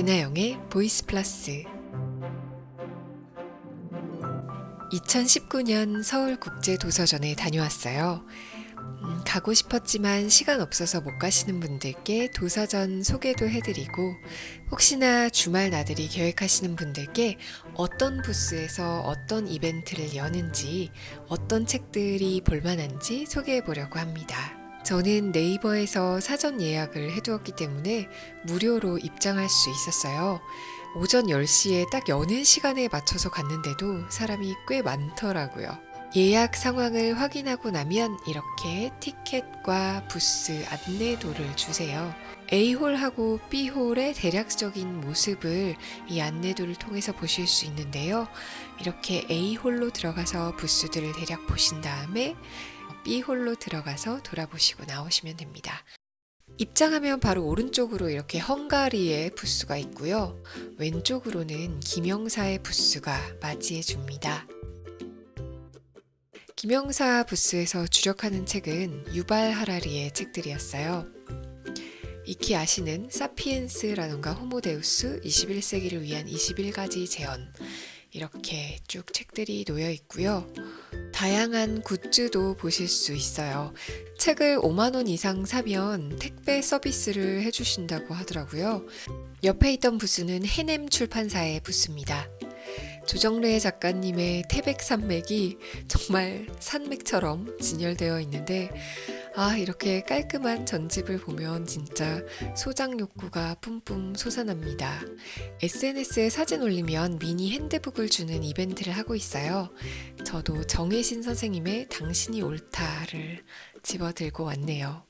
배나영의 보이스 플러스 2019년 서울국제도서전에 다녀왔어요. 음, 가고 싶었지만 시간 없어서 못 가시는 분들께 도서전 소개도 해드리고 혹시나 주말 나들이 계획하시는 분들께 어떤 부스에서 어떤 이벤트를 여는지 어떤 책들이 볼만한지 소개해 보려고 합니다. 저는 네이버에서 사전 예약을 해두었기 때문에 무료로 입장할 수 있었어요. 오전 10시에 딱 여는 시간에 맞춰서 갔는데도 사람이 꽤 많더라고요. 예약 상황을 확인하고 나면 이렇게 티켓과 부스 안내도를 주세요. A홀하고 B홀의 대략적인 모습을 이 안내도를 통해서 보실 수 있는데요. 이렇게 A홀로 들어가서 부스들을 대략 보신 다음에 B홀로 들어가서 돌아보시고 나오시면 됩니다. 입장하면 바로 오른쪽으로 이렇게 헝가리의 부스가 있고요. 왼쪽으로는 김영사의 부스가 맞이해 줍니다. 김영사 부스에서 주력하는 책은 유발 하라리의 책들이었어요. 익히 아시는 사피엔스라던가 호모데우스 21세기를 위한 21가지 재현 이렇게 쭉 책들이 놓여 있고요. 다양한 굿즈도 보실 수 있어요. 책을 5만원 이상 사면 택배 서비스를 해주신다고 하더라고요. 옆에 있던 부스는 해냄 출판사의 부스입니다. 조정래 작가님의 태백산맥이 정말 산맥처럼 진열되어 있는데, 아, 이렇게 깔끔한 전집을 보면 진짜 소장 욕구가 뿜뿜 솟아납니다. SNS에 사진 올리면 미니 핸드북을 주는 이벤트를 하고 있어요. 저도 정혜신 선생님의 당신이 옳다를 집어 들고 왔네요.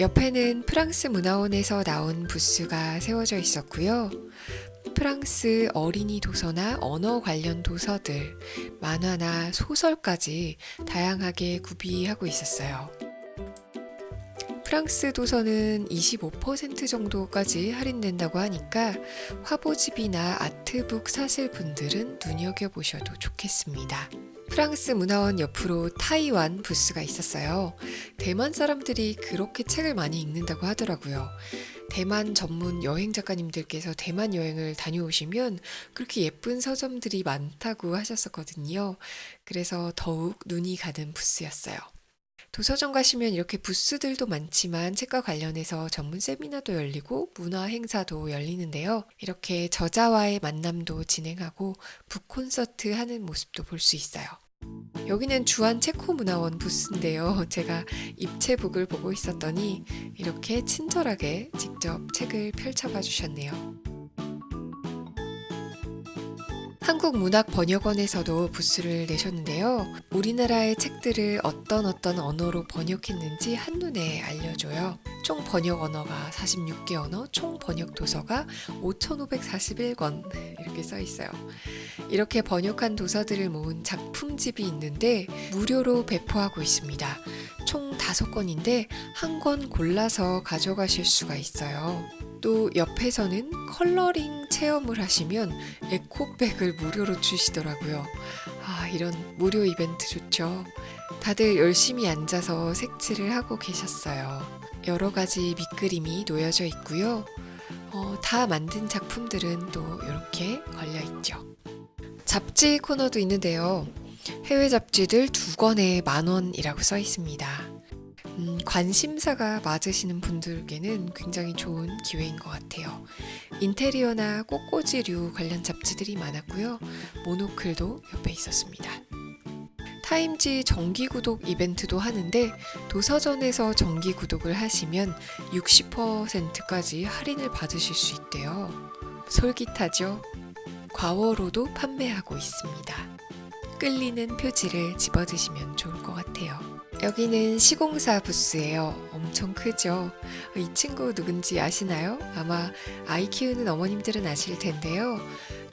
옆에는 프랑스 문화원에서 나온 부스가 세워져 있었고요. 프랑스 어린이 도서나 언어 관련 도서들, 만화나 소설까지 다양하게 구비하고 있었어요. 프랑스 도서는 25% 정도까지 할인된다고 하니까 화보집이나 아트북 사실 분들은 눈여겨보셔도 좋겠습니다. 프랑스 문화원 옆으로 타이완 부스가 있었어요. 대만 사람들이 그렇게 책을 많이 읽는다고 하더라고요. 대만 전문 여행 작가님들께서 대만 여행을 다녀오시면 그렇게 예쁜 서점들이 많다고 하셨었거든요. 그래서 더욱 눈이 가는 부스였어요. 도서관 가시면 이렇게 부스들도 많지만 책과 관련해서 전문 세미나도 열리고 문화 행사도 열리는데요. 이렇게 저자와의 만남도 진행하고 북 콘서트 하는 모습도 볼 수 있어요. 여기는 주한 체코 문화원 부스인데요. 제가 입체북을 보고 있었더니 이렇게 친절하게 직접 책을 펼쳐봐 주셨네요. 한국문학번역원에서도 부스를 내셨는데요. 우리나라의 책들을 어떤 어떤 언어로 번역했는지 한눈에 알려줘요. 총 번역 언어가 46개 언어, 총 번역 도서가 5,541권 이렇게 써 있어요. 이렇게 번역한 도서들을 모은 작품집이 있는데 무료로 배포하고 있습니다. 총 5권인데 한 권 골라서 가져가실 수가 있어요. 또 옆에서는 컬러링 체험을 하시면 에코백을 무료로 주시더라고요. 아, 이런 무료 이벤트 좋죠. 다들 열심히 앉아서 색칠을 하고 계셨어요. 여러 가지 밑그림이 놓여져 있고요. 어, 다 만든 작품들은 또 이렇게 걸려 있죠. 잡지 코너도 있는데요. 해외 잡지들 두 권에 만 원이라고 써 있습니다. 음, 관심사가 맞으시는 분들께는 굉장히 좋은 기회인 것 같아요. 인테리어나 꽃꽂이류 관련 잡지들이 많았고요. 모노클도 옆에 있었습니다. 타임지 정기 구독 이벤트도 하는데 도서전에서 정기 구독을 하시면 60%까지 할인을 받으실 수 있대요. 솔깃하죠? 과워로도 판매하고 있습니다. 끌리는 표지를 집어드시면 좋을 것 같아요. 여기는 시공사 부스예요. 엄청 크죠? 이 친구 누군지 아시나요? 아마 아이 키우는 어머님들은 아실 텐데요.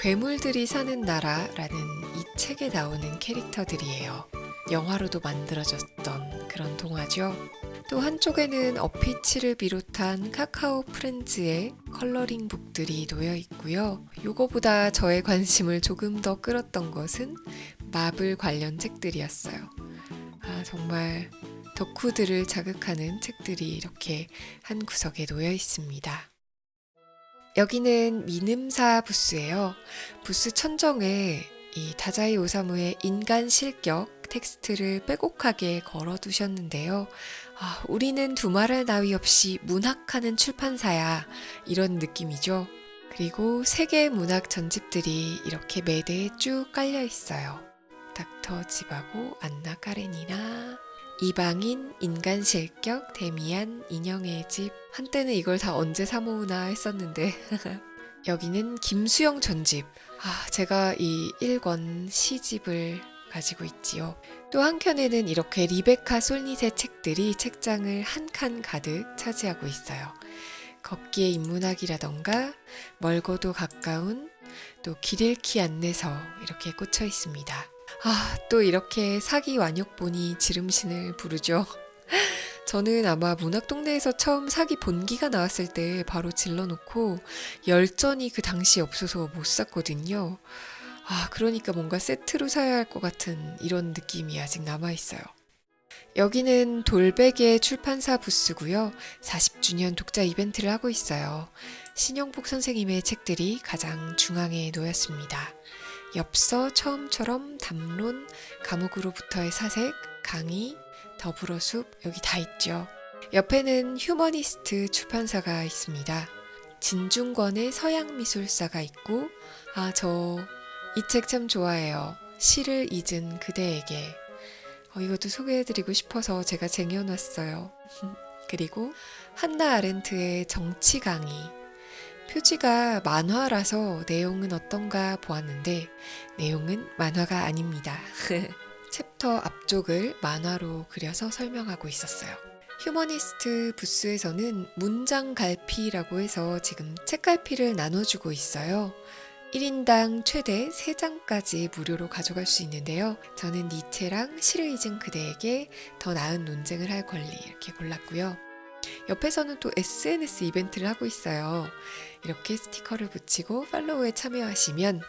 괴물들이 사는 나라라는 이 책에 나오는 캐릭터들이에요. 영화로도 만들어졌던 그런 동화죠. 또 한쪽에는 어피치를 비롯한 카카오 프렌즈의 컬러링 북들이 놓여 있고요. 요거보다 저의 관심을 조금 더 끌었던 것은 마블 관련 책들이었어요. 아, 정말 덕후들을 자극하는 책들이 이렇게 한 구석에 놓여 있습니다. 여기는 미ንም사 부스예요. 부스 천정에 이 다자이 오사무의 인간 실격 텍스트를 빼곡하게 걸어 두셨는데요. 아, 우리는 두말할 나위 없이 문학하는 출판사야. 이런 느낌이죠. 그리고 세계 문학 전집들이 이렇게 매대에 쭉 깔려 있어요. 닥터 지바고, 안나 까레니나, 이방인, 인간 실격, 데미안, 인형의 집. 한때는 이걸 다 언제 사 모으나 했었는데. 여기는 김수영 전집. 아, 제가 이 1권 시집을 가지고 있지요. 또 한켠에는 이렇게 리베카 솔닛의 책들이 책장을 한 칸 가득 차지하고 있어요. 걷기의 인문학이라던가 멀고도 가까운 또 길 잃기 안내서 이렇게 꽂혀 있습니다. 아, 또 이렇게 사기 완역본이 지름신을 부르죠. 저는 아마 문학동네에서 처음 사기 본기가 나왔을 때 바로 질러놓고 열전이 그 당시에 없어서 못 샀거든요. 아, 그러니까 뭔가 세트로 사야 할 것 같은 이런 느낌이 아직 남아있어요. 여기는 돌베개 출판사 부스고요. 40주년 독자 이벤트를 하고 있어요. 신영복 선생님의 책들이 가장 중앙에 놓였습니다. 엽서, 처음처럼, 담론, 감옥으로부터의 사색, 강의, 더불어 숲 여기 다 있죠. 옆에는 휴머니스트 출판사가 있습니다. 진중권의 서양 미술사가 있고 아 저 이 책 참 좋아해요. 시를 잊은 그대에게 어, 이것도 소개해드리고 싶어서 제가 쟁여놨어요. 그리고 한나 아렌트의 정치 강의 표지가 만화라서 내용은 어떤가 보았는데 내용은 만화가 아닙니다. 챕터 앞쪽을 만화로 그려서 설명하고 있었어요. 휴머니스트 부스에서는 문장 갈피라고 해서 지금 책갈피를 나눠주고 있어요. 1인당 최대 3장까지 무료로 가져갈 수 있는데요. 저는 니체랑 시를 잊은 그대에게 더 나은 논쟁을 할 권리 이렇게 골랐고요. 옆에서는 또 SNS 이벤트를 하고 있어요. 이렇게 스티커를 붙이고 팔로우에 참여하시면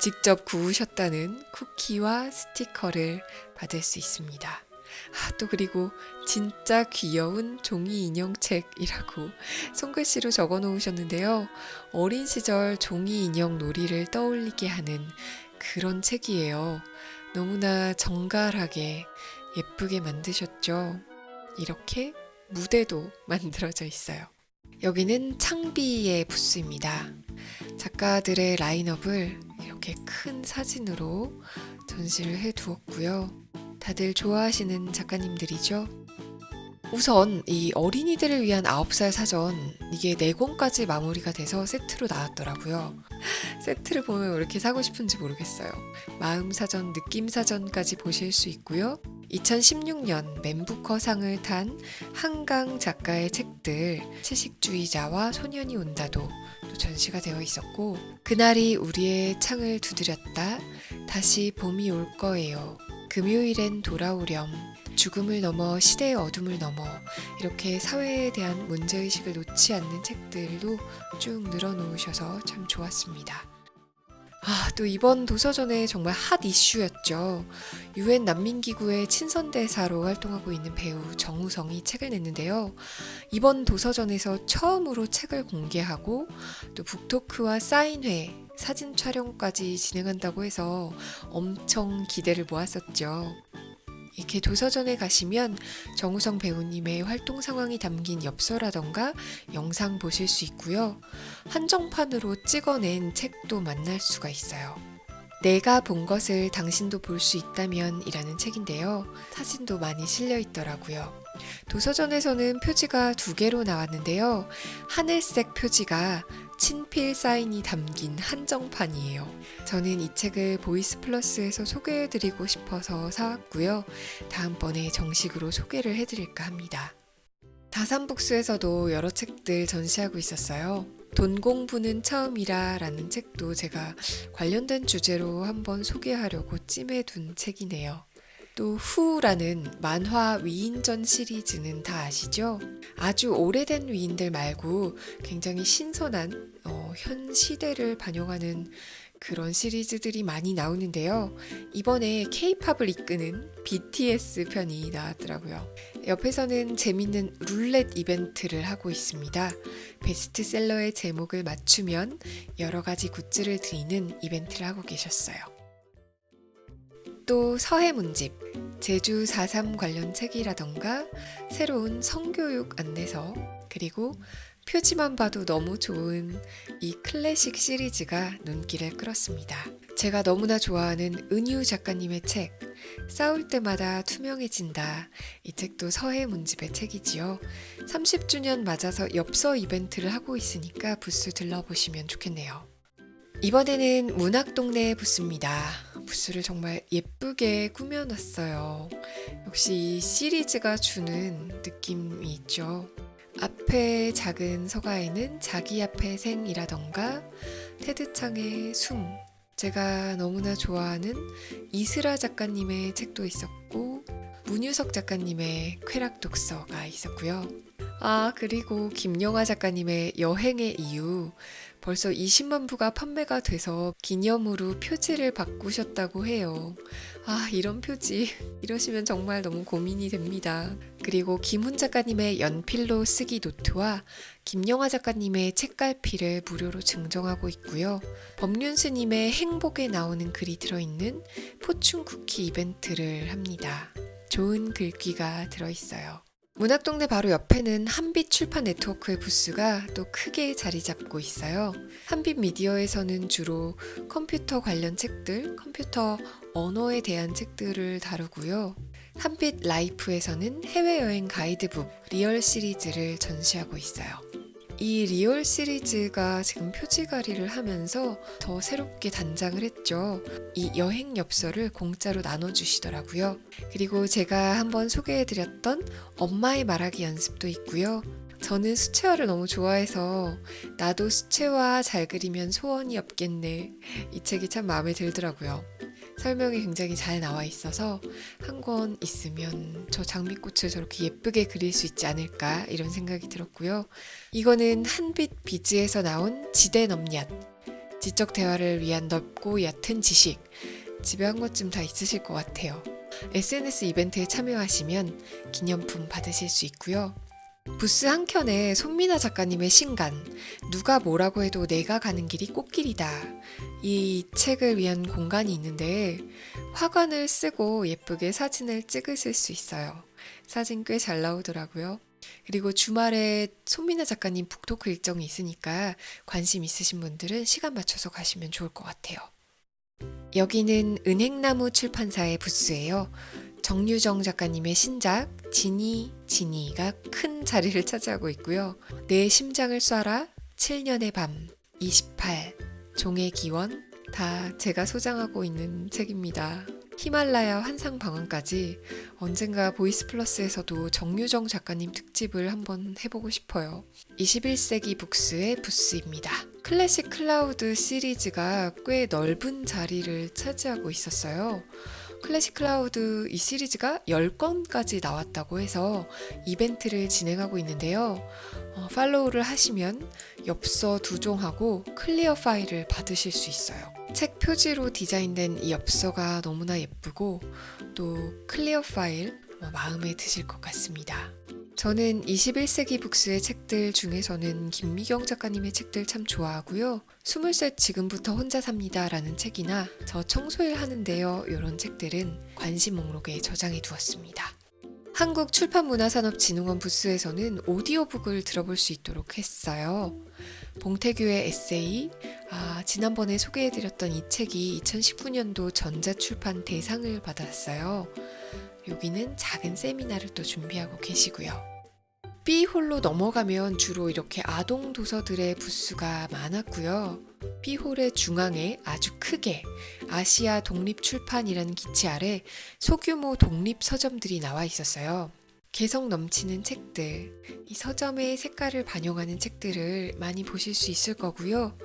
직접 구우셨다는 쿠키와 스티커를 받을 수 있습니다. 아, 또 그리고 진짜 귀여운 종이 인형책이라고 손글씨로 적어 놓으셨는데요. 어린 시절 종이 인형 놀이를 떠올리게 하는 그런 책이에요. 너무나 정갈하게 예쁘게 만드셨죠. 이렇게 무대도 만들어져 있어요. 여기는 창비의 부스입니다. 작가들의 라인업을 이렇게 큰 사진으로 전시를 해 두었고요. 다들 좋아하시는 작가님들이죠. 우선 이 어린이들을 위한 9살 사전 이게 4권까지 마무리가 돼서 세트로 나왔더라고요. 세트를 보면 왜 이렇게 사고 싶은지 모르겠어요. 마음 사전, 느낌 사전까지 보실 수 있고요. 2016년 맨부커상을 탄 한강 작가의 책들 채식주의자와 소년이 온다도 또 전시가 되어 있었고 그날이 우리의 창을 두드렸다. 다시 봄이 올 거예요. 금요일엔 돌아오렴. 죽음을 넘어 시대의 어둠을 넘어 이렇게 사회에 대한 문제의식을 놓지 않는 책들도 쭉 늘어놓으셔서 참 좋았습니다. 아, 또 이번 도서전에 정말 핫 이슈였죠. 유엔 난민기구의 친선대사로 활동하고 있는 배우 정우성이 책을 냈는데요. 이번 도서전에서 처음으로 책을 공개하고 또 북토크와 사인회, 사진 촬영까지 진행한다고 해서 엄청 기대를 모았었죠. 이렇게 도서전에 가시면 정우성 배우님의 활동 상황이 담긴 엽서라던가 영상 보실 수 있고요. 한정판으로 찍어낸 책도 만날 수가 있어요. 내가 본 것을 당신도 볼 수 있다면 이라는 책인데요. 사진도 많이 실려 있더라고요. 도서전에서는 표지가 두 개로 나왔는데요. 하늘색 표지가 친필 사인이 담긴 한정판이에요. 저는 이 책을 보이스 플러스에서 소개해드리고 싶어서 사왔고요. 다음번에 정식으로 소개를 해드릴까 합니다. 다산북스에서도 여러 책들 전시하고 있었어요. 돈 공부는 처음이라 라는 책도 제가 관련된 주제로 한번 소개하려고 찜해둔 책이네요. 또 후라는 만화 위인전 시리즈는 다 아시죠? 아주 오래된 위인들 말고 굉장히 신선한 어, 현 시대를 반영하는 그런 시리즈들이 많이 나오는데요. 이번에 K-팝을 이끄는 BTS 편이 나왔더라고요. 옆에서는 재밌는 룰렛 이벤트를 하고 있습니다. 베스트셀러의 제목을 맞추면 여러 가지 굿즈를 드리는 이벤트를 하고 계셨어요. 또 서해 문집, 제주 4.3 관련 책이라던가 새로운 성교육 안내서, 그리고 표지만 봐도 너무 좋은 이 클래식 시리즈가 눈길을 끌었습니다. 제가 너무나 좋아하는 은유 작가님의 책, 싸울 때마다 투명해진다. 이 책도 서해 문집의 책이지요. 30주년 맞아서 엽서 이벤트를 하고 있으니까 부스 들러보시면 좋겠네요. 이번에는 문학동네 부스입니다. 부스를 정말 예쁘게 꾸며놨어요. 역시 이 시리즈가 주는 느낌이 있죠. 앞에 작은 서가에는 자기 앞에 생이라던가 테드창의 숨, 제가 너무나 좋아하는 이슬아 작가님의 책도 있었고 문유석 작가님의 쾌락 독서가 있었고요. 아 그리고 김영하 작가님의 여행의 이유 벌써 20만 부가 판매가 돼서 기념으로 표지를 바꾸셨다고 해요. 아, 이런 표지. 이러시면 정말 너무 고민이 됩니다. 그리고 김훈 작가님의 연필로 쓰기 노트와 김영하 작가님의 책갈피를 무료로 증정하고 있고요. 법륜 스님의 행복에 나오는 글이 들어있는 포춘 쿠키 이벤트를 합니다. 좋은 글귀가 들어있어요. 문학동네 바로 옆에는 한빛 출판 네트워크의 부스가 또 크게 자리 잡고 있어요. 한빛 미디어에서는 주로 컴퓨터 관련 책들, 컴퓨터 언어에 대한 책들을 다루고요. 한빛 라이프에서는 해외여행 가이드북 리얼 시리즈를 전시하고 있어요. 이 리얼 시리즈가 지금 표지가리를 하면서 더 새롭게 단장을 했죠. 이 여행 엽서를 공짜로 나눠주시더라고요. 그리고 제가 한번 소개해드렸던 엄마의 말하기 연습도 있고요. 저는 수채화를 너무 좋아해서 나도 수채화 잘 그리면 소원이 없겠네. 이 책이 참 마음에 들더라고요. 설명이 굉장히 잘 나와 있어서 한 권 있으면 저 장미꽃을 저렇게 예쁘게 그릴 수 있지 않을까 이런 생각이 들었고요. 이거는 한빛 비즈에서 나온 지대 넘얏 지적 대화를 위한 넓고 얕은 지식 집에 한 권쯤 다 있으실 것 같아요. SNS 이벤트에 참여하시면 기념품 받으실 수 있고요. 부스 한켠에 손민아 작가님의 신간 누가 뭐라고 해도 내가 가는 길이 꽃길이다. 이 책을 위한 공간이 있는데 화관을 쓰고 예쁘게 사진을 찍으실 수 있어요. 사진 꽤 잘 나오더라고요. 그리고 주말에 손민아 작가님 북토크 일정이 있으니까 관심 있으신 분들은 시간 맞춰서 가시면 좋을 것 같아요. 여기는 은행나무 출판사의 부스예요. 정유정 작가님의 신작 지니 지니가 큰 자리를 차지하고 있고요. 내 심장을 쏴라 7년의 밤 28 종의 기원 다 제가 소장하고 있는 책입니다. 히말라야 환상 방황까지 언젠가 보이스 플러스에서도 정유정 작가님 특집을 한번 해보고 싶어요. 21세기 북스의 부스입니다. 클래식 클라우드 시리즈가 꽤 넓은 자리를 차지하고 있었어요. 클래식 클라우드 이 시리즈가 10건까지 나왔다고 해서 이벤트를 진행하고 있는데요. 어, 팔로우를 하시면 엽서 두 종하고 클리어 파일을 받으실 수 있어요. 책 표지로 디자인된 이 엽서가 너무나 예쁘고 또 클리어 파일 어, 마음에 드실 것 같습니다. 저는 21세기 북스의 책들 중에서는 김미경 작가님의 책들 참 좋아하고요. 23 지금부터 혼자 삽니다 라는 책이나 저 청소일 하는데요. 이런 책들은 관심 목록에 저장해 두었습니다. 한국출판문화산업진흥원 부스에서는 오디오북을 들어볼 수 있도록 했어요. 봉태규의 에세이, 아, 지난번에 소개해드렸던 이 책이 2019년도 전자출판 대상을 받았어요. 여기는 작은 세미나를 또 준비하고 계시고요. B홀로 넘어가면 주로 이렇게 아동 도서들의 부스가 많았고요. B홀의 중앙에 아주 크게 아시아 독립출판이라는 기체 아래 소규모 독립 서점들이 나와 있었어요. 개성 넘치는 책들, 이 서점의 색깔을 반영하는 책들을 많이 보실 수 있을 거고요.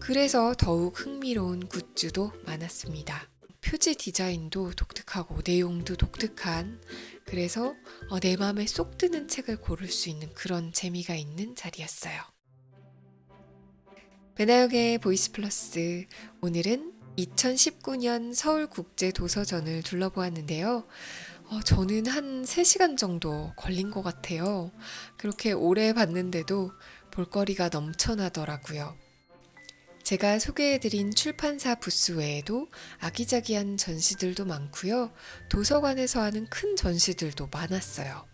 그래서 더욱 흥미로운 굿즈도 많았습니다. 표지 디자인도 독특하고 내용도 독특한 그래서 어, 내 마음에 쏙 드는 책을 고를 수 있는 그런 재미가 있는 자리였어요. 배나영의 보이스 플러스 오늘은 2019년 서울국제도서전을 둘러보았는데요. 어, 저는 한 3시간 정도 걸린 것 같아요. 그렇게 오래 봤는데도 볼거리가 넘쳐나더라고요. 제가 소개해드린 출판사 부스 외에도 아기자기한 전시들도 많고요. 도서관에서 하는 큰 전시들도 많았어요.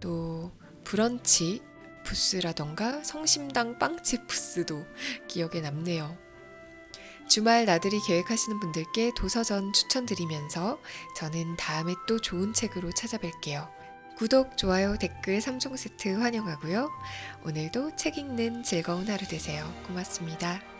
또 브런치 부스라던가 성심당 빵집 부스도 기억에 남네요. 주말 나들이 계획하시는 분들께 도서전 추천드리면서 저는 다음에 또 좋은 책으로 찾아뵐게요. 구독, 좋아요, 댓글 3종 세트 환영하고요. 오늘도 책 읽는 즐거운 하루 되세요. 고맙습니다.